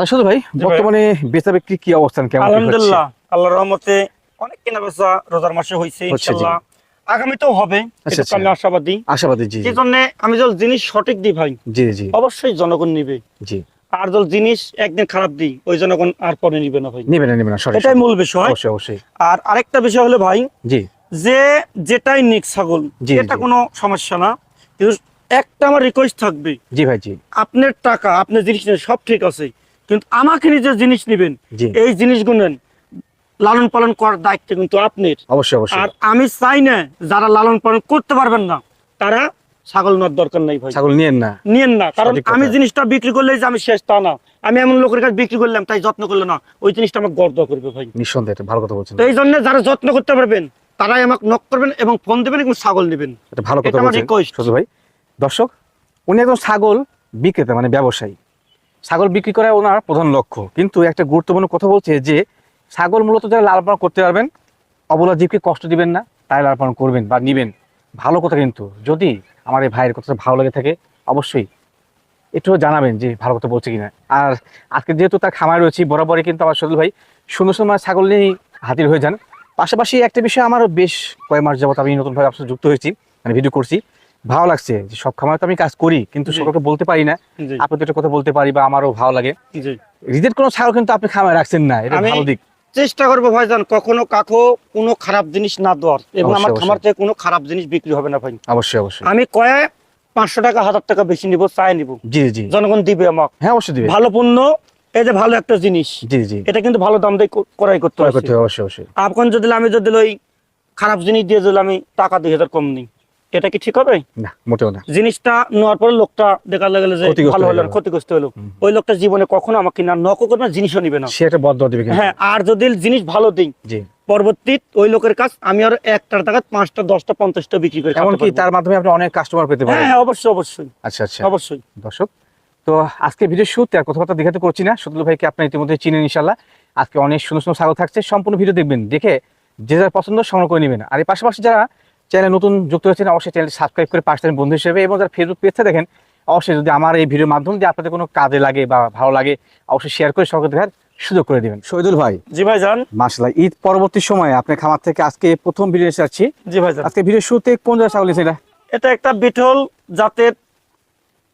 আর ভাই। বর্তমানে বেচা বিক্রি কি অবস্থান? কেমন আলহামদুলিল্লাহ আল্লাহর রহমতে অনেক কেনা বেচা রোজার মাসে হয়েছে আগামীতেও হবে আচ্ছা, আমি আশাবাদী। আশাবাদী জি জি। এই জন্য আমি যদি জিনিস সঠিক দিই ভাই জি জি। অবশ্যই জনগণ নিবে। জি। আর যদি জিনিস একদিন খারাপ দিই ওই জনগণ আর পরে নিবে না ভাই। নেবে না নেবে না এটাই মূল বিষয়। অবশ্যই অবশ্যই। আর আরেকটা বিষয় হলো ভাই জি। যে যেটাই নিক ছাগল এটা কোনো সমস্যা না। কিন্তু একটা আমার রিকোয়েস্ট থাকবে। জি ভাই জি। আপনার টাকা আপনার জিনিস সব ঠিক আছে। কিন্তু আমাকে নিজের জিনিস নেবেন। এই জিনিসগুলো লালন পালন করার দায়িত্ব কিন্তু আপনার। অবশ্যই অবশ্যই। আর আমি চাই না যারা লালন পালন করতে পারবেন না তারা ছাগল নেওয়ার দরকার নাই ভাই। ছাগল নিয়েন না। নিয়েন না কারণ আমি জিনিসটা বিক্রি করলে যে আমি শেষ তা না। আমি এমন লোকের কাছে বিক্রি করলাম তাই যত্ন করলে না। ওই জিনিসটা আমাকে গর্দ করবে ভাই। নিঃসন্দেহে এটা ভালো কথা বলছেন। এই জন্য যারা যত্ন করতে পারবেন তারাই আমাকে নক করবেন এবং ফোন দেবেন এবং ছাগল নেবেন। এটা ভালো কথা বলছেন ভাই। দর্শক উনি একজন ছাগল বিক্রেতা মানে ব্যবসায়ী। ছাগল বিক্রি করা ওনার প্রধান লক্ষ্য। কিন্তু একটা গুরুত্বপূর্ণ কথা বলছে যে, ছাগল মূলত যারা লাল পালন করতে পারবেন, অবলা জীবকে কষ্ট দিবেন না তাই লাল পালন করবেন বা নিবেন। ভালো কথা কিন্তু। যদি আমার এই ভাইয়ের কথাটা ভালো লাগে থাকে, অবশ্যই একটু জানাবেন যে ভালো কথা বলছে কিনা। আর আজকে যেহেতু তার খামার রয়েছে, বরাবরই কিন্তু আমার সদুল ভাই সুন্দর সুন্দর মানে ছাগল নিয়েই হাজির হয়ে যান। পাশাপাশি একটা বিষয় আমারও বেশ কয়েক মাস যাবত আমি নতুনভাবে আপনার যুক্ত হয়েছি মানে ভিডিও করছি। ভালো লাগছে যে সব খামারে তো আমি কাজ করি কিন্তু সকলকে বলতে পারি না। আপনি তো একটা কথা বলতে পারি বা আমারও ভালো লাগে। রিজেক্ট কোনো ছাগল কিন্তু আপনি খামারে রাখছেন না এটা ভালো দিক। চেষ্টা করব ভাইজান কখনো কাকো কোনো খারাপ জিনিস না দেওয়ার এবং আমার খামার থেকে কোনো খারাপ জিনিস বিক্রি হবে না ভাই। অবশ্যই অবশ্যই। আমি কয়ে পাঁচশো টাকা হাজার টাকা বেশি নিব চাই নিব। জি জি। জনগণ দিবে আমাকে। হ্যাঁ অবশ্যই দিবে। ভালো পণ্য এই যে ভালো একটা জিনিস। জি জি। এটা কিন্তু ভালো দাম দিয়ে ক্রয় করতে হবে। অবশ্যই অবশ্যই। আপন যদি আমি যদি ওই খারাপ জিনিস দিয়ে যদি আমি টাকা দুই হাজার কম নিই। এটা কি ঠিক হবে? না মোটেও না। জিনিসটা নেওয়ার পরে লোকটা দেখা গেলে যে ভালো হলো ক্ষতিগ্রস্ত হলো। ওই লোকটা জীবনে কখনো আমাকে না নক করবে না, জিনিসও নিবে না। সে একটা বদ দিবে হ্যাঁ আর যদি জিনিস ভালো দিই জি। পরবর্তী ওই লোকের কাছ আমি আর একটার টাকা পাঁচটা দশটা পঞ্চাশটা বিক্রি করি এমনকি তার মাধ্যমে আপনি অনেক কাস্টমার পেতে হ্যাঁ পারেন। হ্যাঁ অবশ্যই অবশ্যই। আচ্ছা আচ্ছা। অবশ্যই। দর্শক তো আজকে ভিডিও শুরুতে আর কথাবার্তা দেখাতে করছি না। সতুল ভাইকে আপনি ইতিমধ্যে চিনেন ইনশাল্লাহ আজকে অনেক সুন্দর সুন্দর ছাগল থাকছে। সম্পূর্ণ ভিডিও দেখবেন দেখে যে যার পছন্দ সংগ্রহ করে নেবেন। আর এই পাশাপাশি যারা চ্যানেল নতুন যুক্ত হয়েছেন অবশ্যই চ্যানেল সাবস্ক্রাইব করে পাশে বন্ধু হিসেবে। এবং যারা ফেসবুক পেজটা দেখেন অবশ্যই যদি আমার এই ভিডিওর মাধ্যম দিয়ে আপনাদের কোনো কাজে লাগে বা ভালো লাগে অবশ্যই শেয়ার করে সকলকে দেখার সুযোগ করে দিবেন। শহীদুল ভাই জি ভাই যান মাসলা ঈদ পরবর্তী সময়ে আপনার খামার থেকে আজকে প্রথম ভিডিও এসে যাচ্ছি জি ভাই যান আজকে ভিডিও শুরুতে কোন জায়গায় ছাগল নিয়েছে এটা? এটা একটা বিটল জাতের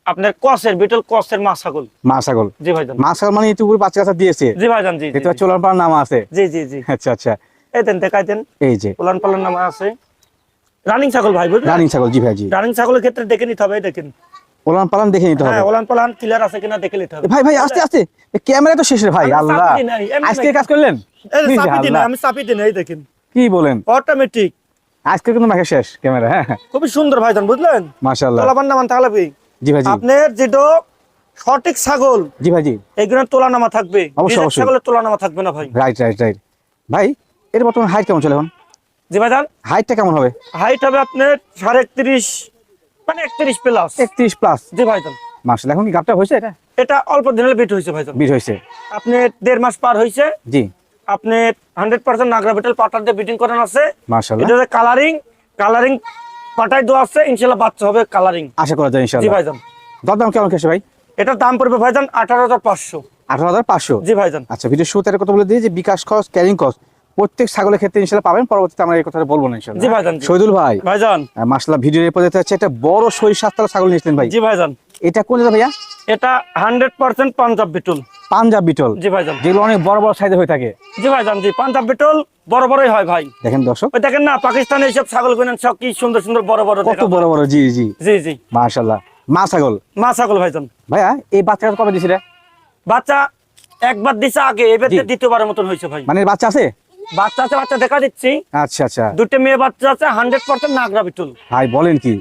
আপনার কসের বিটল কসের মা ছাগল মা ছাগল জি ভাই মা ছাগল মানে ইতিপূর্বে বাচ্চা কাচ্চা দিয়েছে। জি ভাই যান জি জি, এটা জি। চোলার নাম আছে। জি জি জি। আচ্ছা আচ্ছা। এই দেন দেখাই দেন। এই যে। উলান পালান নামা আছে। রানিং ছাগল ভাই বুঝলেন? রানিং ছাগল জি ভাই জি। রানিং ছাগলের ক্ষেত্রে দেখে নিতে হবে দেখেন। ওলান পালান দেখে নিতে হবে। হ্যাঁ উলান পালান ক্লিয়ার আছে কিনা দেখে নিতে হবে। ভাই ভাই আস্তে আস্তে। ক্যামেরা তো শেষ রে ভাই আল্লাহ। আজকে কাজ করলেন? চাপি দিন আমি চাপি দিন এই দেখেন। কি বলেন? অটোমেটিক আজকে কিন্তু মাখে শেষ ক্যামেরা হ্যাঁ খুবই সুন্দর ভাই বুঝলেন? মাশাআল্লাহ। তোলাবান নামান তাহলে জি ভাই জি। আপনার যেটা সঠিক ছাগল জি ভাই জি। এইগুলো তোলা নামা থাকবে। অবশ্যই, অবশ্যই। ছাগলের তোলা নামা থাকবে না ভাই। রাইট রাইট রাইট ভাই এর বর্তমান হাইট কেমন চলে এখন? জি হাইটটা কেমন হবে? হাইট হবে আপনার সাড়ে একত্রিশ মানে একত্রিশ প্লাস একত্রিশ প্লাস জি ভাই যান এখন হয়েছে এটা? এটা অল্প দিনের বিট হয়েছে ভাই যান বিট হয়েছে। আপনি দেড় মাস পার হয়েছে। জি। আপনি হান্ড্রেড পার্সেন্ট নাগরা বেটেল পাটার দিয়ে বিটিং করানো আছে। এটা কালারিং কালারিং পাটায় দেওয়া আছে ইনশাল্লাহ বাচ্চা হবে কালারিং আশা করা যায় জি ইনশাআল্লাহ ভাইজান। দরদাম কেমন কেসে ভাই? এটার দাম পড়বে ভাইজান আঠারো হাজার পাঁচশো। আঠারো হাজার পাঁচশো? জি ভাইজান। আচ্ছা ভিডিও শুরুতে কথা বলে দিই যে বিকাশ খরচ ক্যারিং কস্ট প্রত্যেক ছাগলের ক্ষেত্রে ইনশাল্লাহ পাবেন পরবর্তীতে আমরা এই কথাটা বলব না ইনশাল্লাহ। জি ভাইজান, শহীদুল ভাই ভাইজান। মাসলা ভিডিও এরপর যেতে হচ্ছে একটা বড় সরিষ সাততলা ছাগল নিয়েছিলেন ভাই। জি ভাইজান। এটা কোন জায়গা ভাইয়া? এটা হান্ড্রেড পার্সেন্ট পাঞ্জাব বিটুল। পাঞ্জাব বিটল। জি ভাইজান। যেগুলো অনেক বড় বড় সাইজে হয়ে থাকে। জি ভাইজান জি। পাঞ্জাব বিটুল বড় বড়ই হয় ভাই। দেখেন দর্শক। ওই দেখেন না পাকিস্তানে এইসব ছাগল কিনেন সব কি সুন্দর সুন্দর বড় বড় কত বড় বড় জি জি। জি জি। মাশাল্লাহ মা ছাগল। মা ছাগল ভাইজান। ভাইয়া এই বাচ্চাটা কবে দিছিলে বাচ্চা একবার দিছে আগে এবার। দ্বিতীয়বারের মতন হয়েছে ভাই। মানে বাচ্চা আছে? বাচ্চা আছে বাচ্চা দেখা দিচ্ছি। আচ্ছা আচ্ছা। দুটো মেয়ে বাচ্চা আছে হান্ড্রেড পার্সেন্ট নাগরা বিটুল। ভাই বলেন কি?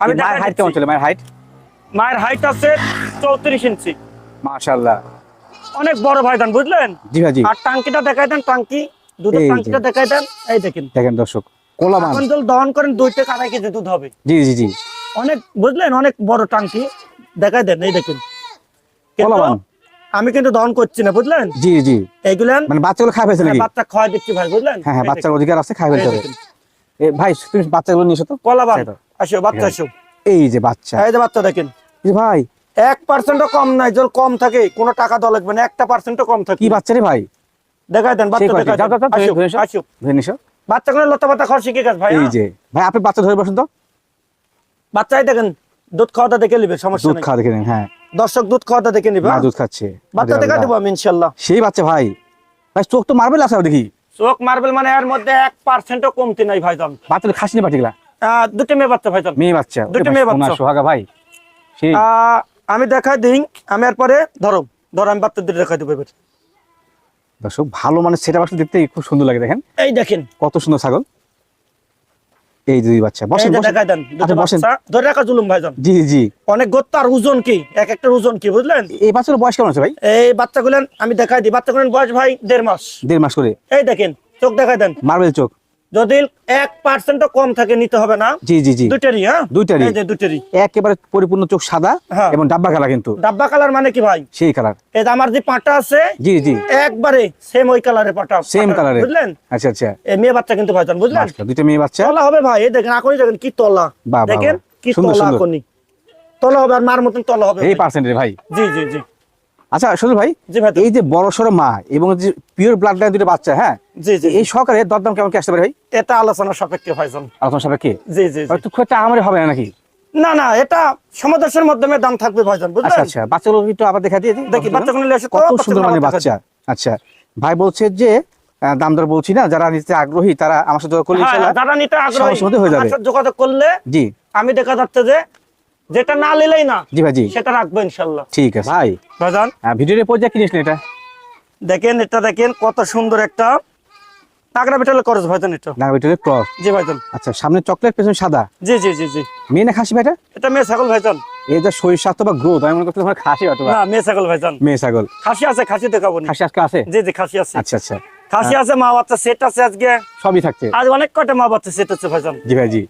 আমি মায়ের হাইট কেমন। চলে মায়ের হাইট মায়ের হাইট আছে চৌত্রিশ ইঞ্চি। মাশাল্লাহ অনেক বড় ভাইজান বুঝলেন? জি ভাই আর টাঙ্কিটা দেখাই দেন টাঙ্কি। দুধের টাঙ্কিটা দেখাই দেন এই দেখেন। দেখেন দর্শক এখন যদি দহন করেন দুই থেকে আড়াই কেজি দুধ হবে। জি জি জি। অনেক বুঝলেন? অনেক বড় টাঙ্কি। দেখাই দেন এই দেখেন। কোলাবান আমি কিন্তু দহন করছি না বুঝলেন? জি জি। এইগুলেন মানে বাচ্চাগুলো খাই ফেলছে নাকি? বাচ্চা খাওয়া দিচ্ছি ভাই বুঝলেন? হ্যাঁ হ্যাঁ বাচ্চার অধিকার আছে খাই ফেলতে হবে এ ভাই তুমি বাচ্চাগুলো নিয়েছো তো। সেই তো। আসো বাচ্চা আসো। এই যে বাচ্চা। এই যে বাচ্চা দেখেন। যে ভাই। এক পার্সেন্টও কম নাই যদি কম থাকে কোনো টাকা দেওয়া লাগবে না একটা পার্সেন্টও কম থাকে। কি বাচ্চা রে ভাই? দেখাই দেন বাচ্চা? দেখাই দেন। আসুক, ধরে এসো। আসুক। ধরে নিছো বাচ্চা কোনো লতা পাতা খাওয়া শিখে গেছে ভাই এই হ্যাঁ? যে। ভাই আপনি বাচ্চা ধরে বসুন তো। বাচ্চাই দেখেন দুধ খাওয়াটা দেখে নিবে সমস্যা দুধ খাওয়া দেখে নিন হ্যাঁ। দর্শক দুধ খাওয়াটা দেখে নিবে? দুধ খাচ্ছে। বাচ্চা দেখা দেবো আমি ইনশাল্লাহ। সেই বাচ্চা ভাই। ভাই চোখ তো মারবেল আছে দেখি। চোখ মার্বেল মানে এর মধ্যে এক পার্সেন্টও কমতি নাই ভাই ভাইজান। বাচ্চা খাসি নি পাটিগুলা দুটো মেয়ে বাচ্চা ভাই মেয়ে বাচ্চা। দুটো মেয়ে বাচ্চা। সোহাগা ভাই। আমি দেখাই দিই আমি এরপরে ধরো ধরো আমি বাচ্চা দুটো দেখাই দেবো এবার। দর্শক ভালো মানে সেটা বাচ্চা দেখতে খুব সুন্দর লাগে দেখেন। এই দেখেন। কত সুন্দর ছাগল। এই দুই বাচ্চা। বসে বসেন আচ্ছা, বসেন। ধরে রাখা জুলুম ভাইজান। জি জি। অনেক গত্ত আর ওজন কি? এক একটা ওজন কি বুঝলেন? এই বাচ্চাগুলো বয়স কেমন আছে ভাই? এই বাচ্চাগুলো আমি দেখাই দিই। বাচ্চাগুলেন বয়স ভাই দেড় মাস। দেড় মাস করে। এই দেখেন চোখ দেখাই দেন। মার্বেল চোখ। যদি এক পার্সেন্টও কম থাকে নিতে হবে না? জি জি জি। দুটারই হ্যাঁ? দুইটারই। এই দুটারই একেবারে পরিপূর্ণ চোখ সাদা হ্যাঁ। এবং ডাব্বা কালা কিন্তু। ডাব্বা কালার মানে কি ভাই? সেই কালার। এই যে আমার যে পাটা আছে জি জি। একবারে সেম ওই কালারের পাটা। সেম কালারে বুঝলেন? আচ্ছা আচ্ছা। এই মেয়ে বাচ্চা কিন্তু ভাইজান বুঝলেন? দুইটা মেয়ে বাচ্চা। তলা হবে ভাই এই দেখেন এখনই দেখেন কি তলা। দেখেন কি তলা। এখনই তলা হবে আর মার মতন তলা হবে এই ভাই। পার্সেন্টের ভাই। জি জি জি। আচ্ছা সুন্দর ভাই এই যে বড় সড়ো মা এবং যে পিওর ব্লাড লাইন দুটো বাচ্চা হ্যাঁ? জি জি এই সহকারে দরদাম কেমন কি আসতে পারে ভাই? এটা আলোচনা সাপেক্ষে ভাইজান আলোচনা সাপেক্ষে? জি জি। হয়তো খুব একটা আমারই হবে না নাকি? না না এটা সমাদর্শের মাধ্যমে দাম থাকবে ভাইজন আচ্ছা বুঝলেন? আচ্ছা বাচ্চাগুলো একটু আবার দেখা দিয়ে দেখি বাচ্চাগুলো আসো কত সুন্দর মানে বাচ্চা। আচ্ছা ভাই বলছে যে দাম দর বলছি না যারা নিতে আগ্রহী তারা আমার সাথে যোগাযোগ করলে হ্যাঁ, যারা নিতে আগ্রহী হয়ে যাবে। যোগাযোগ করলে জি। আমি দেখা যাচ্ছে যে যেটা না নিলেই না। জি ভাই জি সেটা রাখব ইনশাল্লাহ। ঠিক আছে। ভাই। ভাইজান। আহ, ভিডিওর পর্যায়ে কিনিস না এটা? দেখেন এটা দেখেন কত সুন্দর একটা নাগরা বেটালে করস ভাইজান এটা। ক্রস? জি ভাইজান। আচ্ছা সামনে চকলেট পেছনে সাদা? জি জি জি জি। মেয়ে না খাসি ভাইটা? এটা মেয়ে ছাগল ভাইজান। এই যে শরীর স্বাস্থ্য বা গ্রোথ আমি মনে তোমার খাসি না মেয়ে ছাগল ভাইজান। মেয়ে ছাগল। খাসি আছে খাসি দেখাবো নি। খাসি আজকে আছে? জি জি খাসি আছে। আচ্ছা আচ্ছা। খাসি আছে মা বাচ্চা সেট আছে আজকে। সবই থাকছে। আজ অনেক কটা মা বাচ্চা সেট আছে ভাইজান? জি ভাই জি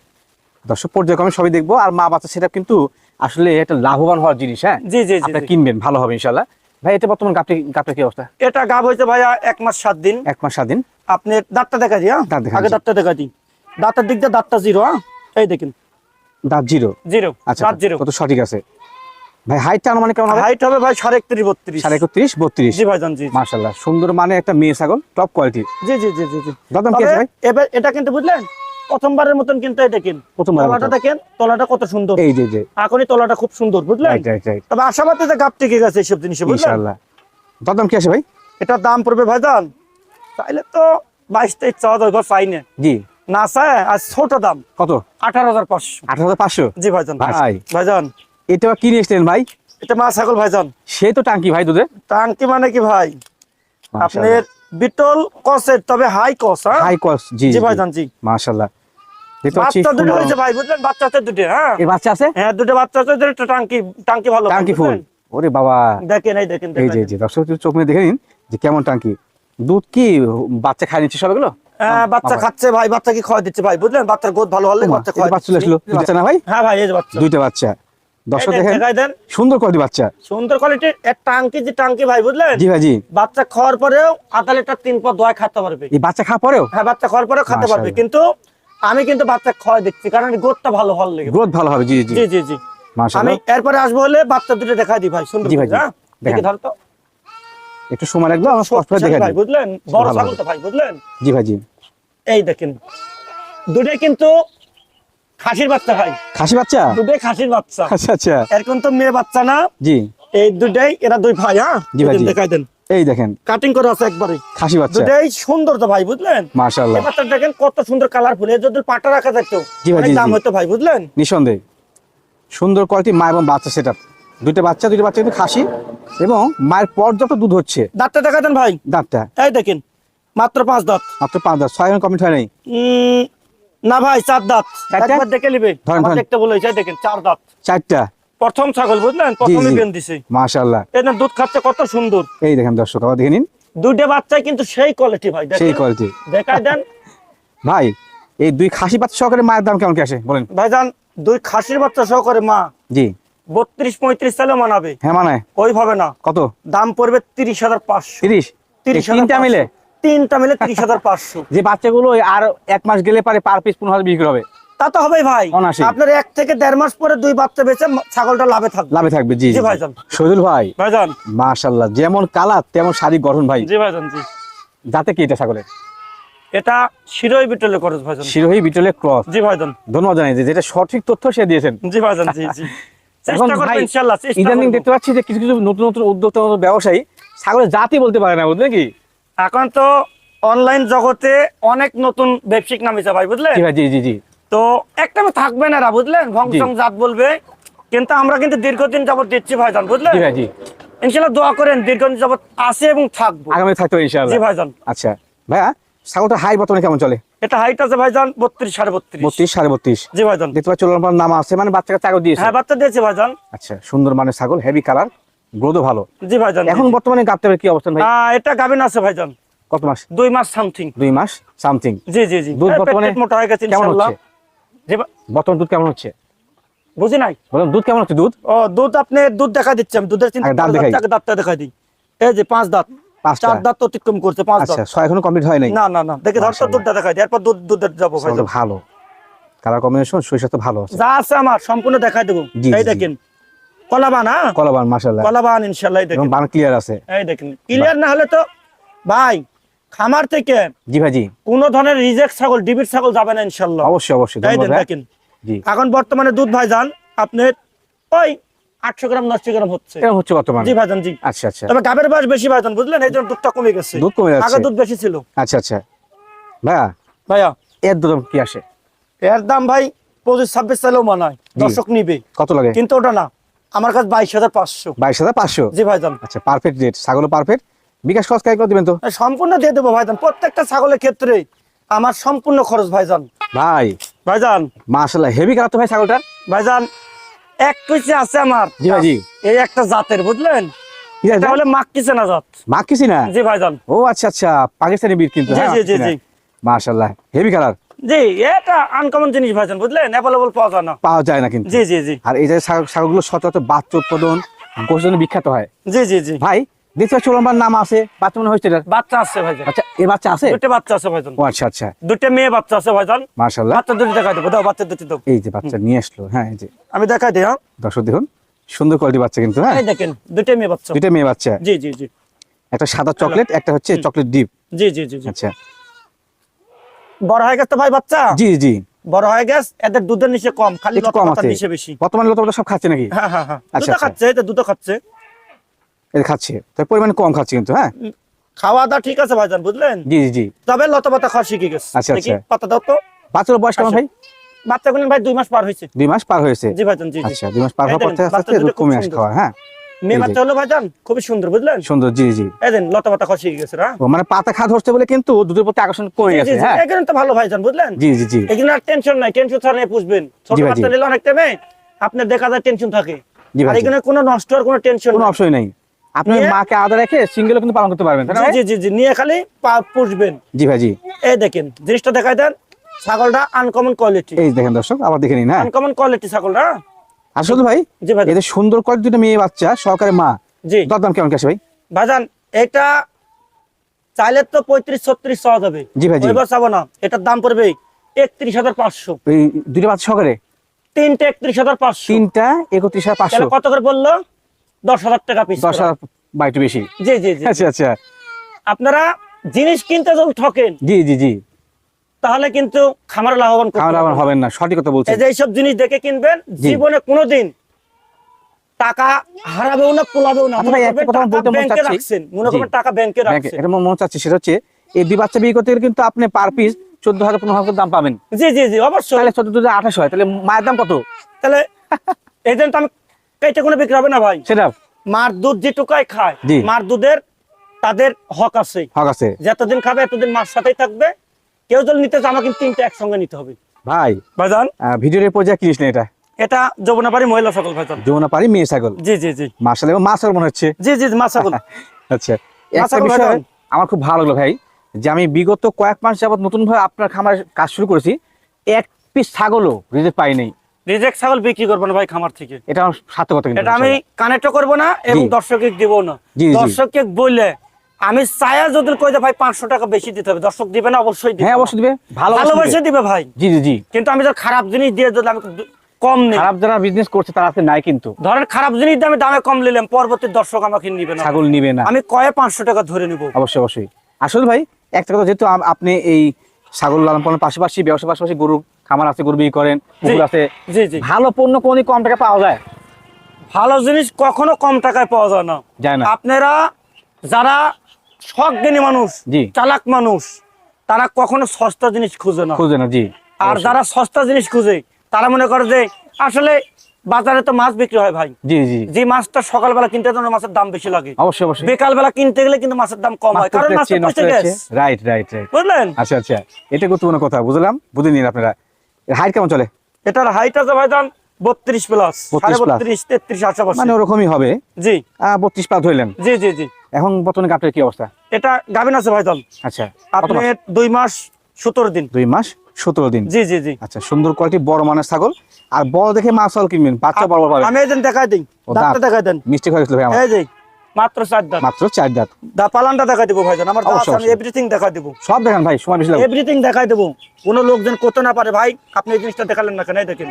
দর্শক পর্যায়ক্রমে সবই দেখব। আর মা বাচ্চা সেটা কিন্তু আসলে একটা লাভবান হওয়ার জিনিস হ্যাঁ? জি জি জি আপনারা কিনবেন ভালো হবে ইনশাল্লাহ ভাই এটা বর্তমান গাপটি গাপটা কি অবস্থা? এটা গাব হয়েছে ভাইয়া এক মাস সাত দিন। এক মাস স্বাধীন আপনি দাঁতটা দেখা দিই হ্যাঁ? আগে দাঁতটা দেখা দিই। দাঁতের দিক দিয়ে দাঁতটা জিরো হ্যাঁ? এই দেখেন। দাঁত জিরো জিরো আচ্ছা দাঁত জিরো কত সঠিক আছে? ভাই হাইটটা আনুমানিক কেমন হবে? হাইট হবে ভাই সাড়ে একত্রিশ বত্রিশ। সাড়ে একত্রিশ বত্রিশ। জি ভাইজান জি। মার্শাল্লাহ সুন্দর মানে একটা মেয়ে ছাগল টপ কোয়ালিটি জি জি জি জি দাদাম কি আছে ভাই? এবার এটা কিন্তু বুঝলেন? প্রথমবারের মতন কিন্তু এই দেখেন তলাটা দেখেন তলাটা কত সুন্দর। এই যে যে। এখনই তলাটা খুব সুন্দর বুঝলেন? তবে আশাবাদে যে গাপ টিকে গেছে এইসব জিনিসে বুঝলেন? দাদাম কি আছে ভাই? এটার দাম পড়বে ভাই ভাইজান তাইলে তো বাইশ তেইশ চাওয়া দরকার চাই না জি। না চায় আর ছোট দাম। কত? আঠারো হাজার পাঁচশো। আঠারো হাজার পাঁচশো? জি ভাইজান। ভাই। ভাইজান। এটা কি নিয়ে এসলেন ভাই? এটা মা ছাগল ভাইজান। সে তো টাঙ্কি ভাই দুধে টাঙ্কি মানে কি ভাই? আপনার বিটল কসের তবে হাই কস হাই কস্ট জি জি। ভাইজান জি। মাশাআল্লাহ। বাচ্চা দুটো সুন্দর- হয়েছে ভাই বুঝলেন? বাচ্চা আছে দুটো হ্যাঁ? এর বাচ্চা আছে? হ্যাঁ দুটো বাচ্চা আছে দুটো টাঙ্কি টাঙ্কি ভালো টাঙ্কি ফুল। ওরে বাবা। দেখেন এই দেখেন এই যে দেখেন। এই যে দর্শক চোখ মেরে দেখে নিন যে কেমন টাঙ্কি। দুধ কি বাচ্চা খাই নিচ্ছে সবগুলো বাচ্চা খাচ্ছে ভাই বাচ্চা কি খাওয়া দিচ্ছে ভাই বুঝলেন? বাচ্চার গোদ ভালো হলে বাচ্চা খাওয়া বাচ্চা চলে আসলো। বাচ্চা না ভাই? হ্যাঁ ভাই এই বাচ্চা। দুইটা বাচ্চা। দর্শক দেখেন দেন। সুন্দর কোয়ালিটি বাচ্চা। সুন্দর কোয়ালিটির এক টাঙ্কি যে টাঙ্কি ভাই বুঝলেন? জি ভাই জি। বাচ্চা খাওয়ার পরেও আধা লিটার তিন পর দোয়া খেতে পারবে। এই বাচ্চা খাওয়া পরেও? হ্যাঁ বাচ্চা খাওয়ার পরেও খেতে পারবে। কিন্তু আমি কিন্তু বাচ্চা খাওয়া দিচ্ছি কারণ গোদটা ভালো হল লেগে। গ্রোথ ভালো হবে জি জি। জি জি জি। আমি এরপরে আসব হলে বাচ্চা দুটো দেখাই দিই ভাই সুন্দর জি ভাই। হ্যাঁ? দেখে ধর তো। একটু সময় লাগল আমার স্পষ্ট করে দেখে ভাই বুঝলেন? বড় ছাগল তো ভাই বুঝলেন? জি ভাই জি। এই দেখেন দুটোই কিন্তু খাসির বাচ্চা ভাই। খাসি বাচ্চা? দুটোই খাসির বাচ্চা। আচ্ছা আচ্ছা এরকম তো মেয়ে বাচ্চা না। জি। এই দুটাই এরা দুই ভাই হ্যাঁ? জি ভাই। দেখাই দেন। এই দেখেন। কাটিং করে আছে একবারে। খাসি বাচ্চা। দুটাই সুন্দর তো ভাই বুঝলেন? মাশাআল্লাহ। বাচ্চা দেখেন কত সুন্দর কালারফুল এর যদি পাটা রাখা যেত জি ভাই, অনেক দাম হতো ভাই বুঝলেন? নিঃসন্দেহে। সুন্দর কোয়ালিটি মা এবং বাচ্চা সেট দুইটা বাচ্চা দুইটা বাচ্চা কিন্তু খাসি এবং মায়ের পর্যাপ্ত দুধ হচ্ছে। দাঁতটা দেখা দেন ভাই। দাঁতটা। এই দেখেন মাত্র পাঁচ দাঁত। মাত্র পাঁচ দাঁত। ছয় কমপ্লিট হয় নাই? না ভাই চার দাঁত? একবার দেখে নিবে। দেখতে বলে এই দেখেন চার দাঁত। চারটা? প্রথম ছাগল বুঝলেন? প্রথমে বেন দিছে। মাশাআল্লাহ। দেখেন দুধ খাচ্ছে কত সুন্দর। এই দেখেন দর্শক আবার দেখে নিন। দুইটা বাচ্চাই কিন্তু সেই কোয়ালিটি ভাই সেই কোয়ালিটি দেখাই দেন। ভাই এই দুই খাসি বাচ্চা সহকারে মায়ের দাম কেমন কি আসে? বলেন। ভাইজান দুই খাসির বাচ্চা সহকারে মা জি। বত্রিশ পঁয়ত্রিশ সালে মানাবে। হ্যাঁ মানায়। ওইভাবে না। কত? দাম পড়বে তিরিশ হাজার পাঁচশো। তিরিশ? তিরিশ তিনটা মিলে? তিনটা মিলে তিরিশ হাজার পাঁচশো। যে বাচ্চাগুলো আর এক মাস গেলে পারে পার পিস পনেরো হাজার বিক্রি হবে। তা তো হবেই ভাই। আপনার এক থেকে দেড় মাস পরে দুই বাচ্চা বেচে ছাগলটা লাভে থাকবে। লাভে থাকবে জি জি ভাইজান। শহীদুল ভাই। ভাইজান। মাশাল্লাহ যেমন কালার তেমন শারীরিক গঠন ভাই। জি ভাইজান জি। যাতে কি এটা ছাগলের? এটা শিরোই বিটলে ভাইজান। শিরোহী বিটলের ক্রস। জি ভাইজান। ধন্যবাদ জানাই যে যেটা সঠিক তথ্য সে দিয়েছেন। জি ভাইজান জি জি। এখন চেষ্টা করব ইনশাআল্লাহ ইদানিং দেখতে পাচ্ছি যে কিছু কিছু নতুন নতুন উদ্যোক্তা নতুন ব্যবসায়ী ছাগলের জাতি বলতে পারে না বুঝলেন কি? এখন তো অনলাইন জগতে অনেক নতুন ব্যবসায়িক নামেছে ভাই বুঝলেন জি জি জি। তো একটা থাকবে না বুঝলেন? ভংসং জাত বলবে। কিন্তু আমরা কিন্তু দীর্ঘদিন যাবত দিচ্ছি ভাইজান বুঝলেন? ইনশাল্লাহ দোয়া করেন দীর্ঘদিন যাবত আছে এবং থাকব। আগামী থাকতে হবে জি ভাইজান। আচ্ছা। ভাইয়া ছাগলটা হাই বর্তমানে কেমন চলে? এটা হাইট আছে ভাইজান বত্রিশ সাড়ে বত্রিশ। বত্রিশ সাড়ে বত্রিশ। জি ভাইজান। দেখতে পাচ্ছি ওর নাম আছে মানে বাচ্চাকে ছাগল দিয়েছে। হ্যাঁ বাচ্চা দিয়েছে ভাইজান। আচ্ছা সুন্দর মানে ছাগল হেভি কালার গ্রোথও ভালো। জি ভাইজান। এখন বর্তমানে গাবতে কি অবস্থান ভাই? আহ, এটা গাভিন আছে ভাইজান। কত মাস? দুই মাস সামথিং। দুই মাস সামথিং। জি জি জি। দুধ বর্তমানে মোটা হয়ে গেছে ইনশাআল্লাহ বর্তমান দুধ কেমন হচ্ছে? বুঝি নাই। বললাম দুধ কেমন হচ্ছে? দুধ? ও দুধ আপনি দুধ দেখা দিচ্ছি আমি দুধের চিন্তা দাঁত দেখাই। দাঁতটা দেখাই দিই। এই যে পাঁচ দাঁত। চার দাঁত অতিক্রম করছে পাঁচ দাঁত। আচ্ছা এখনও কমপ্লিট হয় নাই? না না না দেখে ধরতো দুধটা দেখাই দিই এরপর দুধ দুধের যাব ভালো। কালার কম্বিনেশন শরীর তো ভালো আছে। যা আছে আমার সম্পূর্ণ দেখাই দেবো। এই দেখেন কলাবান হ্যাঁ? কলাবান মাশাআল্লাহ। কলাবান ইনশাল্লাহ দেখেন। বান ক্লিয়ার আছে। এই দেখেন ক্লিয়ার না হলে তো ভাই খামার থেকে জি ভাই জি। কোন ধরনের রিজেক্ট ছাগল ডিবির ছাগল যাবে না ইনশাল্লাহ। অবশ্যই অবশ্যই এই দেন দেখেন। এখন বর্তমানে দুধ ভাইজান আপনার ওই আটশো গ্রাম নশো গ্রাম হচ্ছে। হচ্ছে বর্তমানে? জি ভাইজান জি। আচ্ছা আচ্ছা। তবে গাবের বয়স বেশি ভাইজান বুঝলেন? এই জন্য দুধটা কমে গেছে। দুধ কমে যাচ্ছে। আগে দুধ বেশি ছিল। আচ্ছা আচ্ছা। ভাইয়া ভাইয়া। এর দাম কি আসে? এর দাম ভাই পঁচিশ ছাব্বিশ চাইলেও মানায়। দর্শক নিবে। কত লাগে? কিন্তু ওটা না। আমার কাছে বাইশ হাজার পাঁচশো। বাইশ হাজার পাঁচশো? জি ভাইজান। আচ্ছা পারফেক্ট রেট ছাগলও পারফেক্ট বিকাশ খরচ কাই করে দিবেন তো? সম্পূর্ণ দিয়ে দেবো ভাইজান প্রত্যেকটা ছাগলের ক্ষেত্রে আমার সম্পূর্ণ খরচ ভাইজান। ভাই। ভাইজান। মাশাআল্লাহ হেভি কালার তো ভাই ছাগলটার? ভাইজান এক কেজি আছে আমার। জি ভাই জি। এই একটা জাতের বুঝলেন? তাহলে মাক্কিছে না জাত? মা কিছু না? জি ভাইজান। ও আচ্ছা আচ্ছা পাকিস্তানি বীর কিন্তু জি, হ্যাঁ জি, জি, জি। মাশাআল্লাহ হেভি কালার জি এটা আনকমন জিনিস ভাইজান বুঝলেন? অ্যাভেলেবল পাওয়া যায় না। পাওয়া যায় না কিন্তু। জি জি জি। আর এই যে ছাগল- ছাগলগুলো সচরাচর বাচ্চা উৎপাদন গোষ্ঠীর জন্য বিখ্যাত হয়। জি জি জি। ভাই দেখতে পাচ্ছি নাম আছে বাচ্চা মনে হচ্ছে বাচ্চা আছে ভাইজান। আচ্ছা এ বাচ্চা আছে? দুটো বাচ্চা আছে ভাইজান। ও আচ্ছা আচ্ছা। দুটো মেয়ে বাচ্চা আছে ভাইজান। মাশাআল্লাহ। বাচ্চা দুটো দেখাই দেবো দাও বাচ্চা দুটো দাও এই যে বাচ্চা নিয়ে আসলো হ্যাঁ এই যে। আমি দেখাই দিই হ্যাঁ। দর্শক দেখুন সুন্দর কোয়ালিটি বাচ্চা কিন্তু হ্যাঁ। দেখেন দুটো মেয়ে বাচ্চা। দুইটা মেয়ে বাচ্চা। জি জি জি। একটা সাদা চকলেট একটা হচ্ছে চকলেট ডিপ জি জি জি আচ্ছা। বড় হয়ে গেছে তো ভাই বাচ্চা? জি জি। বড় হয়ে গেছে এদের দুধের নিচে কম খালি লতাপাতার নিচে বেশি। বর্তমানে সব খাচ্ছে নাকি? হ্যাঁ হ্যাঁ হ্যাঁ। আচ্ছা, দুধ আচ্ছা। খাচ্ছে এটা দুধ খাচ্ছে। খাচ্ছে। তো পরিমাণে কম খাচ্ছে কিন্তু হ্যাঁ? খাওয়া দাওয়া ঠিক আছে ভাইজান বুঝলেন? জি জি তবে লতা পাতা খাওয়া শিখে গেছে। আচ্ছা, আচ্ছা। পাতা দাও তো। বাচ্চার বয়স কেমন ভাই? ভাই দুই মাস পার হয়েছে। দুই মাস পার হয়েছে? জি ভাইজান জি আচ্ছা দুই মাস পার হওয়ার পর থেকে আস্তে আস্তে কমে আসে সুন্দর। খাওয়া হ্যাঁ? মেয়ে বাচ্চা হলো ভাইজান খুবই সুন্দর বুঝলেন? সুন্দর জি জি। এই দেন লতা পাতা খাওয়া শিখে গেছে না মানে পাতা খা ধরছে বলে কিন্তু দুধের প্রতি আকর্ষণ কমে গেছে হ্যাঁ? এখানে তো ভালো ভাইজান বুঝলেন? জি জি জি। এখানে আর টেনশন নাই টেনশন ছাড়া পুষবেন। ছোট বাচ্চা নিলে অনেক টাইমে আপনার দেখা যায় টেনশন থাকে। আর এখানে কোনো নষ্ট আর কোনো টেনশন কোনো অপশন নেই। আপনি নিয়ে- মাকে আদা রেখে সিঙ্গেলও কিন্তু পালন করতে পারবেন? জি জি জি নিয়ে খালি পুষবেন। জি ভাই জি। এই দেখেন জিনিসটা দেখাই দেন ছাগলটা আনকমন কোয়ালিটি এই দেখেন দর্শক আবার দেখে নিন হ্যাঁ। আনকমন কোয়ালিটি ছাগলটা আসলে ভাই জি ভাই এদের সুন্দর কোয়ালিটি দুটো মেয়ে বাচ্চা সহকারে মা জি। দরদাম কেমন কাছে ভাই? ভাইজান এটা চাইলে তো পঁয়ত্রিশ ছত্রিশ চাওয়া হবে। জি ভাই। ওইবার চাবো না এটার দাম পড়বে একত্রিশ হাজার পাঁচশো। দুটো বাচ্চা সহকারে? তিনটে একত্রিশ হাজার পাঁচশো। তিনটা একত্রিশ হাজার পাঁচশো। কত করে বলল? দশ হাজার টাকা পিস দশ হাজার বা একটু বেশি। জি জি জি আচ্ছা আচ্ছা। আপনারা জিনিস কিনতে যদি ঠকেন জি জি জি। তাহলে কিন্তু খামার লাভবান দাওয়া পারবেন। হবেন না সঠিক কথা বলছেন। এই এইসব জিনিস দেখে কিনবেন জীবনে কোনোদিন টাকা হারাবেও না পোলাবেও না। আচ্ছা মনে মন ব্যাংকে চাচ্ছি। রাখছেন মনে করবেন টাকা ব্যাংকে ব্যাংকে- রাখছেন। এটা মনে চাচ্ছি সেটা হচ্ছে এই দুই বাচ্চা বিয়ে করতে গেলে কিন্তু আপনি পার পিস চোদ্দ হাজার পনেরো হাজার দাম পাবেন। জি জি জি অবশ্যই। তাহলে চোদ্দ হাজার আঠাশ হয় তাহলে মায়ের দাম কত? তাহলে এই জন্য আমি কেটে কোনো বিক্রি হবে না ভাই। সেটা। মার দুধ যেটুকাই খায়। মার দুধের তাদের হক আছে। হক আছে। যতদিন খাবে এতদিন মার সাথেই থাকবে। কেউ যদি নিতে চায়, আমাকে কিন্তু তিনটা একসঙ্গে নিতে হবে। ভাই ভাইজান? ভিডিওর পর্যায়ে কিনিস না এটা? এটা মহিলা সকল ভাইজান। মেয়ে ছাগল? জি জি জি। মনে হচ্ছে। জি জি মা ছাগল। আচ্ছা একটা বিষয় আমার খুব ভালো লাগল ভাই যে আমি বিগত কয়েক মাস যাবত নতুন ভাবে আপনার খামার কাজ শুরু করেছি। এক পিস ছাগলও রিজেক্ট পাই নাই। রিজেক্ট ছাগল বিক্রি করব না ভাই খামার থেকে। এটা আমি কানেক্টও করব না এবং দিব না। দর্শককে বললে আমি চায়া যদি কই ভাই পাঁচশো টাকা বেশি দিতে হবে দর্শক দিবে না? অবশ্যই দিবে হ্যাঁ অবশ্যই দিবে। ভালোবাসে দিবে। ভাই। জি জি জি। কিন্তু আমি তো খারাপ জিনিস দিয়ে যদি আমি কম নেই। খারাপ যারা বিজনেস করছে তারা আছে নাই কিন্তু। ধরেন খারাপ জিনিস দিয়ে আমি দামে কম নিলাম পরবর্তী দর্শক আমাকে নিবে না। ছাগল নিবে না। আমি কয়ে পাঁচশো টাকা ধরে নিব। অবশ্যই অবশ্যই। আসলে ভাই একটা কথা যেহেতু আপনি এই ছাগল লালন পালনের পাশাপাশি ব্যবসার পাশাপাশি গরু খামার আছে গরু বিক্রি করেন পুকুর আছে। জি জি। ভালো পণ্য কোনই কম টাকা পাওয়া যায়? ভালো জিনিস কখনো কম টাকায় পাওয়া যায় না। যায় না। আপনারা যারা শখজ্ঞানী মানুষ জি। চালাক মানুষ তারা কখনো সস্তা জিনিস খুঁজে না। খুঁজে না জি আর যারা সস্তা জিনিস খুঁজে তারা মনে করে যে আসলে বাজারে তো মাছ বিক্রি হয় ভাই। জি জি। যে মাছটা সকালবেলা কিনতে গেলে মাছের দাম বেশি লাগে। অবশ্যই অবশ্যই। বিকাল বেলা কিনতে গেলে কিন্তু মাছের দাম কম হয়। কারণ মাছটা পচে গেছে। রাইট রাইট রাইট বুঝলেন? আচ্ছা আচ্ছা। এটা গুরুত্বপূর্ণ কথা বুঝলাম? বুঝে নিন আপনারা। হাইট কেমন চলে? এটার হাইট আছে ভাইজান বত্রিশ প্লাস 32 সাড়ে plus। বত্রিশ তেত্রিশ আশেপাশে মানে ওরকমই হবে। জি। বত্রিশ পা ধরলেন। জি জি জি। এখন বর্তমানে গাপটার কি অবস্থা? এটা আছে ভাইজান। আচ্ছা দুই মাস সতেরো দিন। দুই মাস সতেরো দিন। জি জি জি। আচ্ছা সুন্দর কোয়ালিটি বড় মানের ছাগল। আর বড় দেখে মাছ কিনবেন বাচ্চা বড় আমি দেখাই দিই। দেখাই দেন। মিষ্টি হয়ে গেছিল ভাই আমার। মাত্র চার দাঁত। মাত্র চার দাঁত। দা পালানটা দেখাই দেবো ভাইজান আমার দাঁত আমি এভরিথিং দেখাই দেবো। সব দেখেন ভাই সময় বেশি লাগবে। এভরিথিং দেখাই দেবো। কোনো লোকজন করতে না পারে ভাই আপনি এই জিনিসটা দেখালেন না কেন? দেখেন।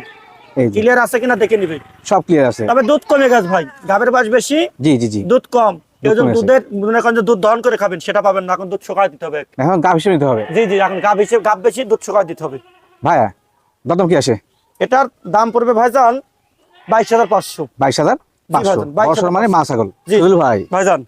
ক্লিয়ার আছে কিনা দেখে নিবে। সব ক্লিয়ার আছে। তবে দুধ কমে গেছে ভাই গাবের বাস বেশি জি জি জি। দুধ কম। কেউ দুধ যদি কমে গেছে। দুধের মনে করেন দুধ দহন করে খাবেন সেটা পাবেন না এখন দুধ শুকায় দিতে হবে। এখন গাভ হিসেবে নিতে হবে। জি জি এখন গাব বেশি গাব বেশি দুধ শুকায় দিতে হবে। ভাইয়া দাদম কি আসে? এটার দাম পড়বে ভাইজান বাইশ হাজার পাঁচশো। বাইশ হাজার? পাঁচশো ভাইজান, 22,500 বছর মানে মা ছাগল। ভাই। ভাইজান।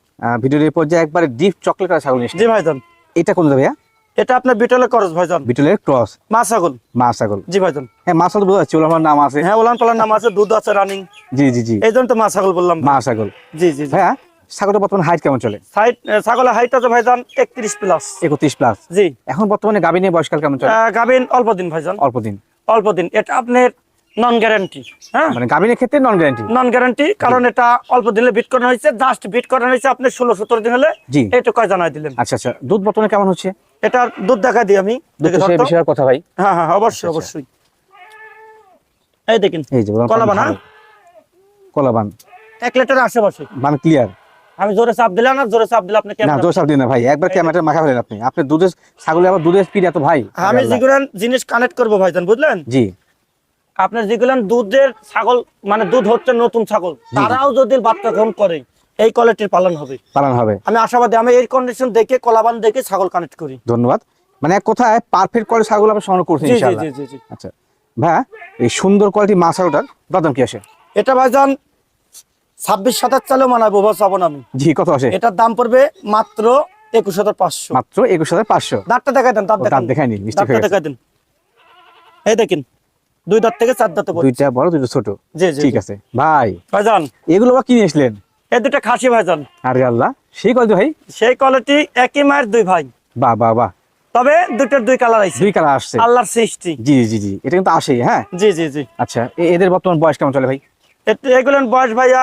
ভিডিওর এই পর্যায়ে একবারে ডিপ চকলেট আর ছাগল জি ভাইজান। এটা কোন ভাইয়া? এটা আপনার বিটলে খরচ ভাইজান। বিটলের ক্রস। মা ছাগল। মা ছাগল। জি ভাইজান। হ্যাঁ মা ছাগল বোঝা যাচ্ছে নাম আছে। হ্যাঁ ওলান পালার নাম আছে দুধ আছে রানিং। জি জি জি। এই জন্য তো মা ছাগল বললাম। মা ছাগল। জি জি জি। ভাইয়া ছাগলটা বর্তমানে হাইট কেমন চলে? সাইড ছাগলের হাইট আছে ভাইজান একত্রিশ প্লাস একত্রিশ প্লাস জি। এখন বর্তমানে গাভী নিয়ে বয়সকাল কেমন চলে? গাভিন অল্প দিন ভাইজান। অল্প দিন। অল্প দিন। এটা আপনার নন গ্যারান্টি হ্যাঁ? মানে ক্ষেত্রে নন গ্যারান্টি নন গ্যারান্টি কারণ এটা অল্প দিনে বিট করানো হয়েছে জাস্ট বিট করানো হয়েছে আপনি ষোলো সতেরো দিন হলে জি। জানাই দিলেন? আচ্ছা আচ্ছা দুধ বর্তমানে কেমন হচ্ছে? এটার দুধ দেখা দিই আমি। বিষয়ের কথা ভাই। হ্যাঁ হ্যাঁ অবশ্যই আচ্ছা। অবশ্যই। এই দেখেন এই যে কলাবান, কলাবান এক লিটারের আশেপাশে। মানে ক্লিয়ার আমি জোরে চাপ দিলাম না জোরে চাপ দিলে আপনি না আপনি না ভাই একবার ক্যামেরাটা মাখা ফেলেন আপনি। আপনি দুধের ছাগলে আবার দুধের স্পিড এত ভাই। আমি যেগুলো জিনিস কানেক্ট করব ভাইজান বুঝলেন? জি। আপনার যেগুলো দুধের ছাগল মানে দুধ হচ্ছে নতুন ছাগল তারাও যদি বাচ্চা গ্রহণ করে এই কোয়ালিটির পালন হবে। পালন হবে। আমি আশাবাদী আমি এই কন্ডিশন দেখে কলাবান দেখে ছাগল কানেক্ট করি। ধন্যবাদ। মানে এক কথায় পারফেক্ট কোয়ালিটি ছাগল আপনি সংগ্রহ ইনশাআল্লাহ। জি জি জি। আচ্ছা ভাইয়া এই সুন্দর কোয়ালিটি মাছ ছাগলটার দাম কি আসে? এটা ভাইজান ছাব্বিশ সাতাশ চালেও মানাবো বস না আমি। জি কত আসে? এটার দাম পড়বে মাত্র একুশ হাজার পাঁচশো। মাত্র একুশ হাজার পাঁচশো। দাঁতটা দেখাই দেন দাঁত হয়ে গেছে। দেখাই দেন। এই দেখেন। দুই দাঁত থেকে চার দাঁতে দুইটা বড় দুইটা ছোট। জি জি ঠিক আছে। ভাই ভাইজান। এগুলো আবার কিনে এসলেন এই দুটা খাসি ভাইজান। আরে আল্লাহ সেই কোয়ালিটি ভাই? সেই কোয়ালিটি একই মায়ের দুই ভাই। বাহ বাহ বাহ। তবে দুইটার দুই কালার আছে দুই কালার আসছে। আল্লাহর সৃষ্টি। জি জি জি এটা কিন্তু আসেই হ্যাঁ? জি জি জি। আচ্ছা এদের বর্তমান বয়স কেমন চলে ভাই? এগুলোর বয়স ভাইয়া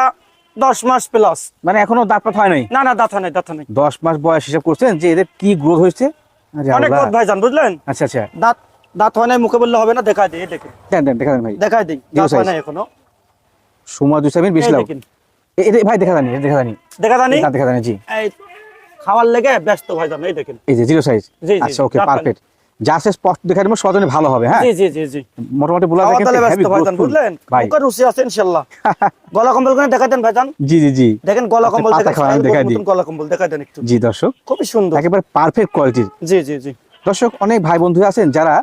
দশ মাস প্লাস মানে এখনও দাঁত পাত হয় নাই? না না দাঁথা নেই দাঁথা নাই। দশ মাস বয়স হিসাব করছেন যে এদের কি গ্রোথ হয়েছে? অনেক। কত ভাইজান বুঝলেন? আচ্ছা আচ্ছা। দাঁত দাঁত হয় নাই মুখে বললে হবে না দেখাই দিই দেখেন। দেন দেন দেখা দেন ভাই। দেখাই দিই দাঁত হয়। নাই এখনও। সময় দুই সেকেন্ড বেশি এই লাগ ভাই দেখা জানি দেখা জানি। দেখা জানি? দেখা জানি জি। এই খাওয়ার লেগে ব্যস্ত ভাইজান এই দেখেন। এই যে জিরো সাইজ জি, জি, আচ্ছা ওকে পারফেক্ট যা সে স্পষ্ট দেখা দেবো সজনে ভালো হবে হ্যাঁ? জি জি জি জি। মোটামুটি বলা যায় তাহলে হেভি ব্যস্ত ভাইজান বুঝলেন? ভাই। মুখে রুচি আছে ইনশাল্লাহ। গলা কম্বল করে দেখাই দেন ভাইজান জি জি জি। দেখেন গলা কম্বল পাতা দেখেন খাওয়ান, সাহেব দেখাই দিই। মতন গলা কম্বল দেখাই দেন একটু। জি দর্শক খুবই সুন্দর। একেবারে পারফেক্ট কোয়ালিটির জি জি জি। দর্শক অনেক ভাই বন্ধু আছেন যারা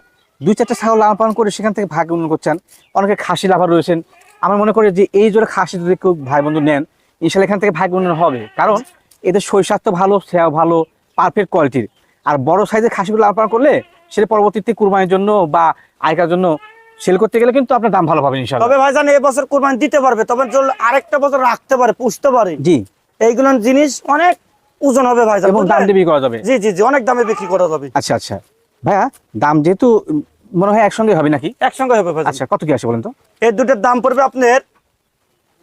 দুই চারটা ছাগল লালন পালন করে সেখান থেকে ভাগ উন্নয়ন করছেন। অনেকে খাসি লাভার রয়েছেন। আমার মনে করি যে এই জোরে খাসি যদি কেউ ভাই বন্ধু নেন ইনশাল্লাহ এখান থেকে ভাগ উন্নয়ন হবে। কারণ এদের শরীর স্বাস্থ্য ভালো সেও ভালো পারফেক্ট কোয়ালিটির আর বড় সাইজের খাসিগুলো লালন পালন করলে সেটা পরবর্তীতে কুরবানির জন্য বা আয়কার জন্য সেল করতে গেলে কিন্তু আপনার দাম ভালো পাবেন ইনশাল্লাহ। তবে ভাইজান এই বছর কুরবানি দিতে পারবে তবে আরেকটা বছর রাখতে পারে পুষতে পারে। জি। এইগুলো জিনিস অনেক ওজন হবে ভাইজান এবং দাম দিয়ে বিক্রি করা যাবে। জি জি জি অনেক দামে বিক্রি করা যাবে। আচ্ছা আচ্ছা। ভাইয়া দাম যেহেতু মনে হয় একসঙ্গে হবে নাকি? একসঙ্গে হবে আচ্ছা কত কি আসে বলেন তো? এই দুটোর দাম পড়বে আপনার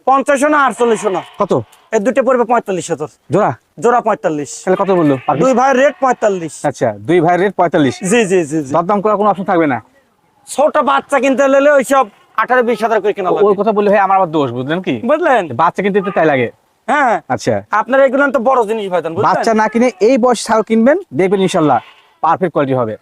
পঞ্চাশ না আটচল্লিশ না? কত? এই দুটো পড়বে পঁয়তাল্লিশ হাজার জোড়া? জোড়া পঁয়তাল্লিশ। তাহলে কত বলল? দুই ভাইয়ের রেট পঁয়তাল্লিশ। আচ্ছা দুই ভাইয়ের রেট পঁয়তাল্লিশ। জি জি জি জি। দরদাম করার কোনো অপশন থাকবে না? ছোট বাচ্চা কিনতে হলে ওইসব আঠারো বিশ হাজার করে কেনা ওই কথা বললে ভাই আমার আবার দোষ বুঝলেন কি? বুঝলেন? বাচ্চা কিনতে তাই লাগে। হ্যাঁ। আচ্ছা। আপনার এগুলো তো বড় জিনিস বুঝলেন? বাচ্চা না কিনে এই বয়স ছাগল কিনবেন দেখবেন ইনশাল্লাহ পারফেক্ট কোয়ালিটি হবে।